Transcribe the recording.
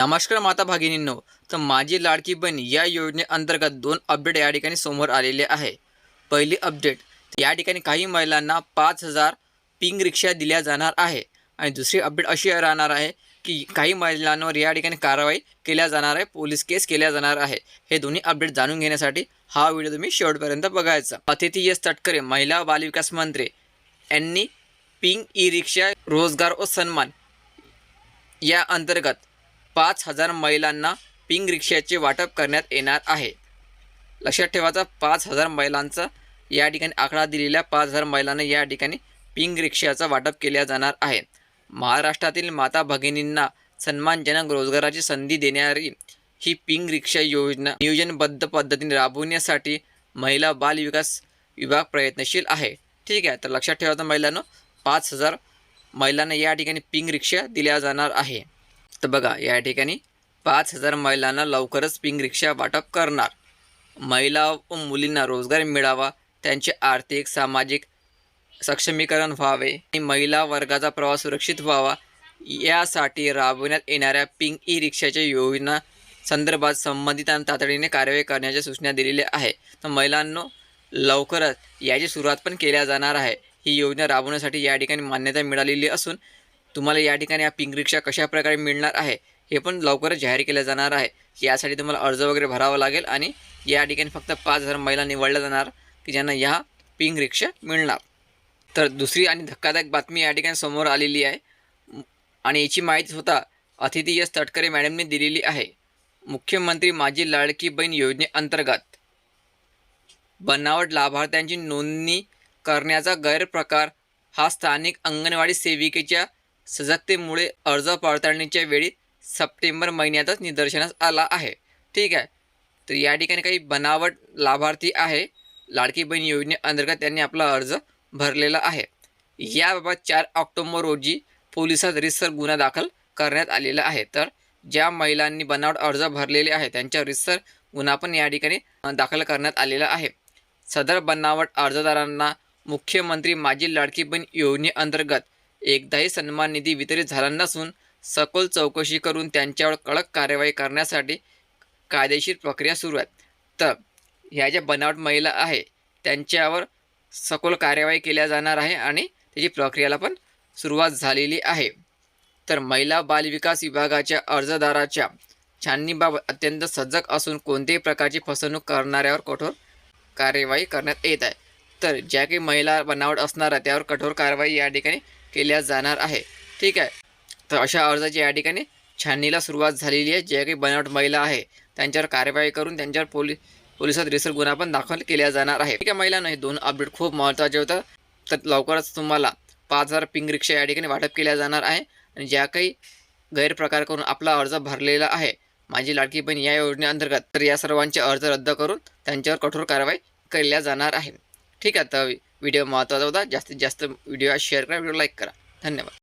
नमस्कार माता भागिनींनो. तर माझी लाडकी बहीण या योजनेअंतर्गत दोन अपडेट या ठिकाणी समोर आलेले आहे. पहिली अपडेट या ठिकाणी काही महिलांना पाच हजार पिंग रिक्षा दिल्या जाणार आहे. आणि दुसरी अपडेट अशी राहणार आहे की काही महिलांवर या ठिकाणी कारवाई केल्या जाणार आहे पोलीस केस केल्या जाणार आहे. हे दोन्ही अपडेट जाणून घेण्यासाठी हा व्हिडिओ तुम्ही शेवटपर्यंत बघायचा. अतिथी एस तटकरे महिला बालविकास मंत्री यांनी पिंग ई रिक्षा रोजगार व सन्मान या अंतर्गत पाच हजार महिलांना पिंग रिक्षाचे वाटप करण्यात येणार आहे. लक्षात ठेवायचा पाच हजार महिलांचा या ठिकाणी आकडा दिलेल्या पाच हजार महिलांना या ठिकाणी पिंग रिक्षाचं वाटप केल्या जाणार आहे. महाराष्ट्रातील माता भगिनींना सन्मानजनक रोजगाराची संधी देणारी ही पिंग रिक्षा योजना नियोजनबद्ध पद्धतीने राबवण्यासाठी महिला बाल विकास विभाग प्रयत्नशील आहे. ठीक आहे तर लक्षात ठेवायचं महिलांना पाच हजार महिलांना या ठिकाणी पिंग रिक्षा दिल्या जाणार आहे. तर बघा या ठिकाणी पाच हजार महिलांना लवकरच पिंग रिक्षा वाटप करणार. महिला व मुलींना रोजगार मिळावा त्यांचे आर्थिक सामाजिक सक्षमीकरण व्हावे आणि महिला वर्गाचा प्रवास सुरक्षित व्हावा यासाठी राबवण्यात येणाऱ्या पिंग ई रिक्षाच्या योजना संदर्भात संबंधितांना तातडीने कार्यवाही करण्याच्या सूचना दिलेल्या आहे तर महिलांनो लवकरच याची सुरुवात पण केल्या जाणार आहे. ही योजना राबवण्यासाठी या ठिकाणी मान्यता मिळालेली असून तुम्हाला या ठिकाणी या पिंक रिक्षा कशा प्रकारे मिळणार आहे हे पण लवकरच जाहीर केलं जाणार आहे. यासाठी तुम्हाला अर्ज वगैरे भरावा लागेल आणि या ठिकाणी फक्त पाच हजार महिला निवडल्या जाणार की ज्यांना ह्या पिंक रिक्षा मिळणार. तर दुसरी आणि धक्कादायक बातमी या ठिकाणी समोर आलेली आहे. आणि याची माहिती स्वतः अतिथी एस तटकरे मॅडमने दिलेली आहे. मुख्यमंत्री माझी लाडकी बहीण योजनेअंतर्गत. बनावट लाभार्थ्यांची नोंदणी करण्याचा गैरप्रकार हा स्थानिक अंगणवाडी सेविकेच्या सजगतेमुळे अर्ज पडताळणीच्या वेळी सप्टेंबर महिन्यातच निदर्शनास आला आहे. ठीक आहे. तर या ठिकाणी काही बनावट लाभार्थी आहे. लाडकी बहीण योजनेअंतर्गत त्यांनी आपला अर्ज भरलेला आहे. याबाबत चार ऑक्टोबर रोजी पोलिसात रिसर गुन्हा दाखल करण्यात आलेला आहे. तर ज्या महिलांनी बनावट अर्ज भरलेले आहे त्यांच्या रिसर गुन्हा पण या ठिकाणी दाखल करण्यात आलेला आहे. सदर बनावट अर्जदारांना मुख्यमंत्री माझी लाडकी बहीण योजनेअंतर्गत एकदाही सन्मान निधी वितरित झाला नसून सखोल चौकशी करून त्यांच्यावर कडक कार्यवाही करण्यासाठी कायदेशीर प्रक्रिया सुरू आहे तर ह्या ज्या बनावट महिला आहे त्यांच्यावर सखोल कार्यवाही केल्या जाणार आहे आणि त्याची प्रक्रियाला पण सुरुवात झालेली आहे. तर महिला बालविकास विभागाच्या अर्जदाराच्या छाननीबाबत अत्यंत सजग असून कोणत्याही प्रकारची फसवणूक करणाऱ्यावर कठोर कार्यवाही करण्यात येत आहे. तर ज्या काही महिला बनावट असणार आहे त्यावर कठोर कारवाई या ठिकाणी केल्या जाणार आहे. ठीक आहे? तर अशा अर्जाची या ठिकाणी छाननीला सुरुवात झालेली आहे. ज्या काही बनावट महिला आहे त्यांच्यावर कार्यवाही करून त्यांच्यावर पोलीस पोलिसात रिसर गुन्हा पण दाखल केला जाणार आहे. ठीक आहे महिलांना हे दोन अपडेट खूप महत्त्वाचे होतं. तर लवकरच तुम्हाला पाच हजार पिंग रिक्षा या ठिकाणी वाटप केल्या जाणार आहे. आणि ज्या काही गैरप्रकार करून आपला अर्ज भरलेला आहे माझी लाडकी बहीण या योजनेअंतर्गत तर या सर्वांचे अर्ज रद्द करून त्यांच्यावर कठोर कारवाई केल्या जाणार आहे. ठीक आहे तर व्हिडिओ महत्त्वाचा होता. जास्तीत जास्त व्हिडिओ शेअर करा व्हिडिओ लाईक करा. धन्यवाद.